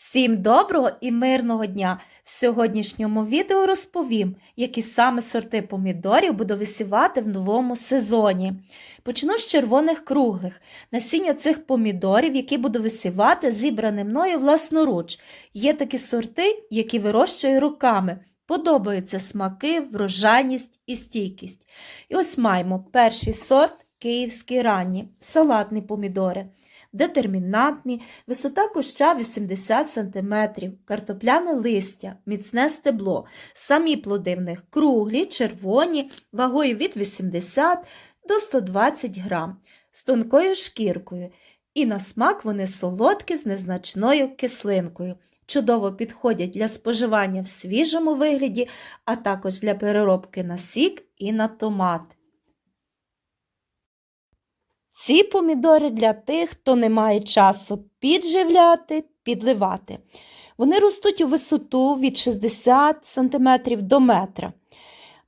Всім доброго і мирного дня! В сьогоднішньому відео розповім, які саме сорти помідорів буду висівати в новому сезоні. Почну з червоних круглих. Насіння цих помідорів, які буду висівати, зібране мною власноруч. Є такі сорти, які вирощую руками. Подобаються смаки, врожайність і стійкість. І ось маємо перший сорт київські ранні, салатні помідори детермінантні, висота куща 80 см, картопляне листя, міцне стебло, самі плоди в них круглі, червоні, вагою від 80 до 120 грам, з тонкою шкіркою. І на смак вони солодкі з незначною кислинкою. Чудово підходять для споживання в свіжому вигляді, а також для переробки на сік і на томат. Ці помідори для тих, хто не має часу підживляти, підливати. Вони ростуть у висоту від 60 см до метра.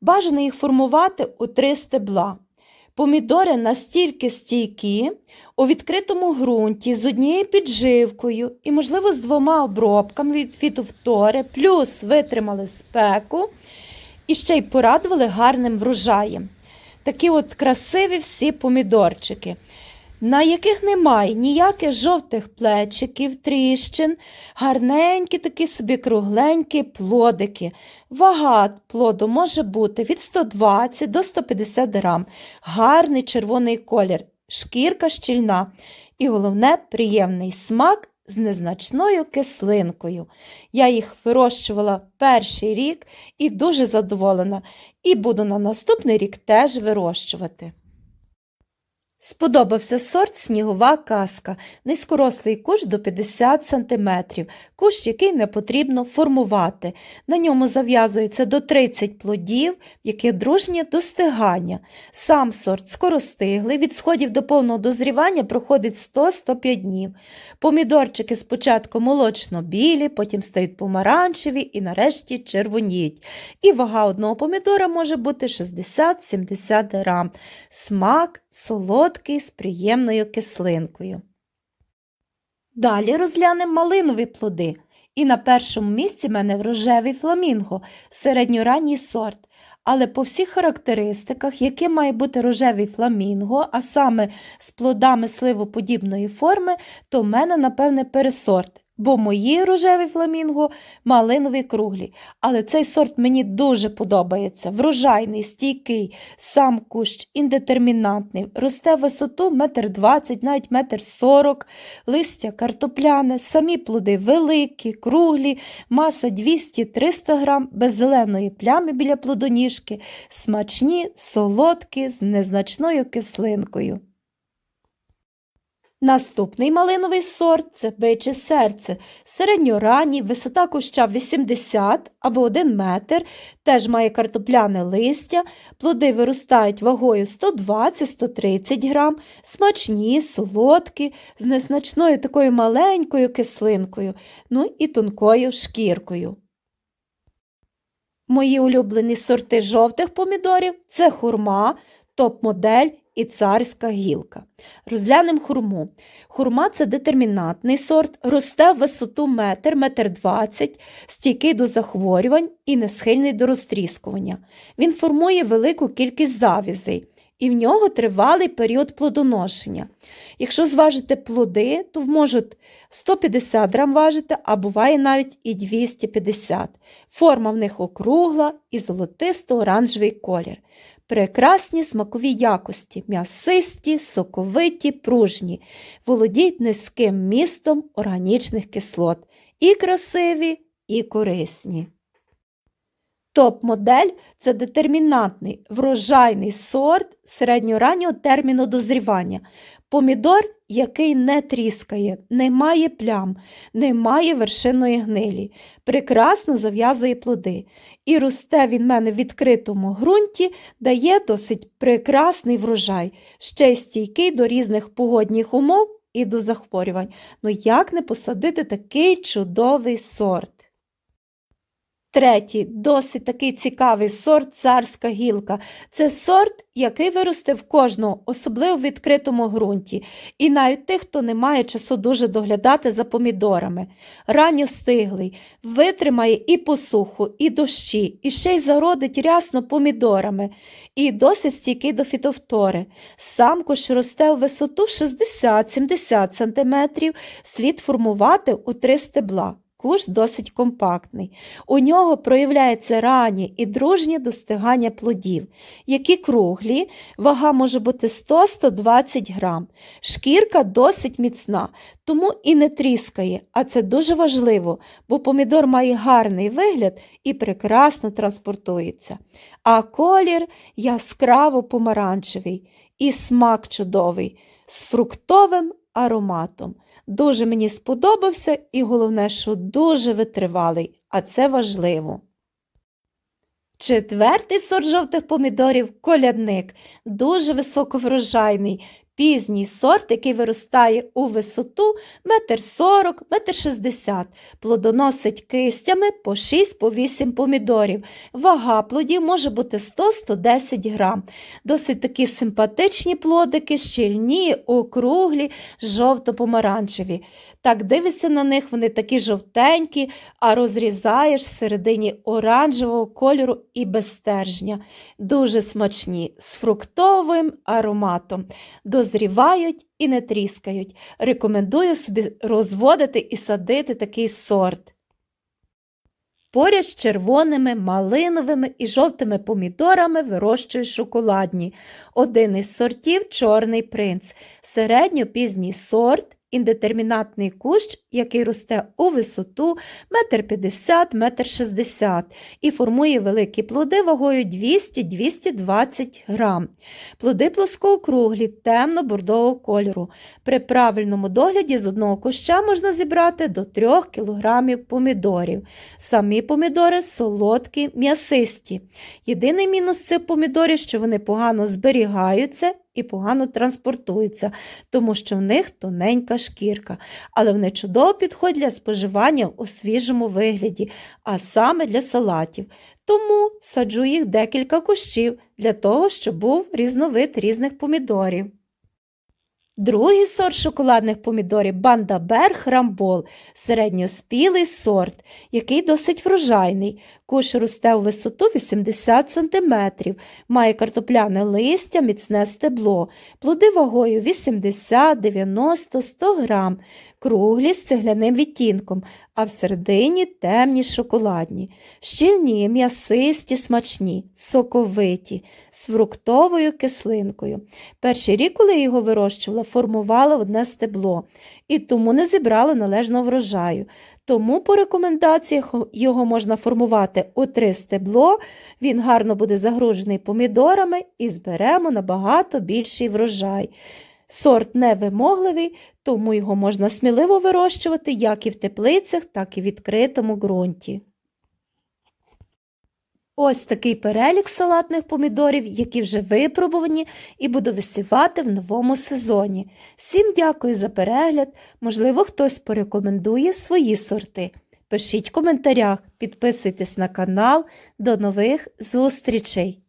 Бажано їх формувати у три стебла. Помідори настільки стійкі, у відкритому ґрунті з однією підживкою і, можливо, з двома обробками від фітовтори, плюс витримали спеку і ще й порадували гарним врожаєм. Такі от красиві всі помідорчики, на яких немає ніяких жовтих плечиків, тріщин, гарненькі такі собі кругленькі плодики. Вага плоду може бути від 120 до 150 грам. Гарний червоний колір, шкірка щільна і головне приємний смак з незначною кислинкою. Я їх вирощувала перший рік і дуже задоволена, і буду на наступний рік теж вирощувати. Сподобався сорт снігова казка, низькорослий кущ до 50 см, кущ, який не потрібно формувати. На ньому зав'язується до 30 плодів, які дружнє достигання. Сам сорт скоростиглий, від сходів до повного дозрівання проходить 100-105 днів. Помідорчики спочатку молочно-білі, потім стають помаранчеві і нарешті червоніють. І вага одного помідора може бути 60-70 грам. Смак солодкий з приємною кислинкою. Далі розглянемо малинові плоди. І на першому місці в мене рожевий фламінго, середньоранній сорт. Але по всіх характеристиках, яким має бути рожевий фламінго, а саме з плодами сливоподібної форми, то в мене, напевне, пересорт бо мої рожеві фламінго малинові круглі. Але цей сорт мені дуже подобається. Врожайний, стійкий, сам кущ, індетермінантний, росте висоту 1,20 м, навіть 1,40 м, листя картопляне, самі плоди великі, круглі, маса 200-300 грам, без зеленої плями біля плодоніжки, смачні, солодкі, з незначною кислинкою. Наступний малиновий сорт це биче серце. Середньоранній, висота куща 80 або 1 метр, теж має картопляне листя, плоди виростають вагою 120-130 грам, смачні, солодкі, з незначною такою маленькою кислинкою, ну і тонкою шкіркою. Мої улюблені сорти жовтих помідорів це хурма, топ-модель і царська гілка. Розглянемо хурму. Хурма це детермінантний сорт, росте в висоту метр, метр двадцять, стійкий до захворювань і не схильний до розтріскування. Він формує велику кількість завізей. І в нього тривалий період плодоношення. Якщо зважити плоди, то можуть 150 грам важити, а буває навіть і 250 Форма в них округла і золотисто-оранжевий колір прекрасні смакові якості, м'ясисті, соковиті, пружні, володіють низьким містом органічних кислот, і красиві, і корисні. Топ-модель це детермінантний врожайний сорт середньораннього терміну дозрівання. Помідор, який не тріскає, не має плям, не має вершинної гнилі, прекрасно зав'язує плоди. І росте він мене в відкритому ґрунті, дає досить прекрасний врожай, ще стійкий до різних погодних умов і до захворювань. Ну як не посадити такий чудовий сорт? Третій досить такий цікавий сорт царська гілка. Це сорт, який виросте в кожного, особливо в відкритому ґрунті. І навіть тих, хто не має часу дуже доглядати за помідорами. Ранньо стиглий, витримає і посуху, і дощі, і ще й зародить рясно помідорами, і досить стійкий до фітовтори. Сам кущ росте у висоту 60-70 см, слід формувати у три стебла. Кущ досить компактний. У нього проявляється ранні і дружні достигання плодів, які круглі, вага може бути 100-120 грам. Шкірка досить міцна, тому і не тріскає, а це дуже важливо, бо помідор має гарний вигляд і прекрасно транспортується. А колір яскраво помаранчевий і смак чудовий з фруктовим ароматом. Дуже мені сподобався і головне, що дуже витривалий, а це важливо. Четвертий сорт жовтих помідорів колядник, дуже високоврожайний, пізній сорт, який виростає у висоту 1,40 м, 1,60 м, плодоносить кистями по 6-8 помідорів. Вага плодів може бути 100-110 грам. Досить такі симпатичні плодики, щільні, округлі, жовто-помаранчеві. Так дивишся на них, вони такі жовтенькі, а розрізаєш всередині оранжевого кольору і без стержня. Дуже смачні, з фруктовим ароматом. Дозрівають і не тріскають. Рекомендую собі розводити і садити такий сорт. Поряд з червоними, малиновими і жовтими помідорами вирощую шоколадні. Один із сортів чорний принц, середньопізній сорт, індетермінатний кущ, який росте у висоту 1,50 1,60 м і формує великі плоди вагою 200-220 грам. Плоди плоскоокруглі, темно-бордового кольору. При правильному догляді з одного куща можна зібрати до 3 кг помідорів. Самі помідори солодкі, м'ясисті. Єдиний мінус цих помідорів, що вони погано зберігаються і погано транспортуються, тому що в них тоненька шкірка, але вони чудово підходять для споживання у свіжому вигляді, а саме для салатів. Тому саджу їх декілька кущів для того, щоб був різновид різних помідорів. Другий сорт шоколадних помідорів Бандабер Рамбол, середньоспілий сорт, який досить врожайний. Куш росте у висоту 80 см, має картопляне листя, міцне стебло, плоди вагою 80, 90, 100 грам, круглі з цегляним відтінком, а всередині темні шоколадні, щільні, м'ясисті, смачні, соковиті, з фруктовою кислинкою. Перший рік, коли я його вирощувала, формувала одне стебло і тому не зібрала належного врожаю. Тому по рекомендаціях його можна формувати у три стебло, він гарно буде загружений помідорами і зберемо набагато більший врожай. Сорт невимогливий, тому його можна сміливо вирощувати як і в теплицях, так і в відкритому ґрунті. Ось такий перелік салатних помідорів, які вже випробувані і буду висівати в новому сезоні. Всім дякую за перегляд. Можливо, хтось порекомендує свої сорти. Пишіть в коментарях, підписуйтесь на канал. До нових зустрічей!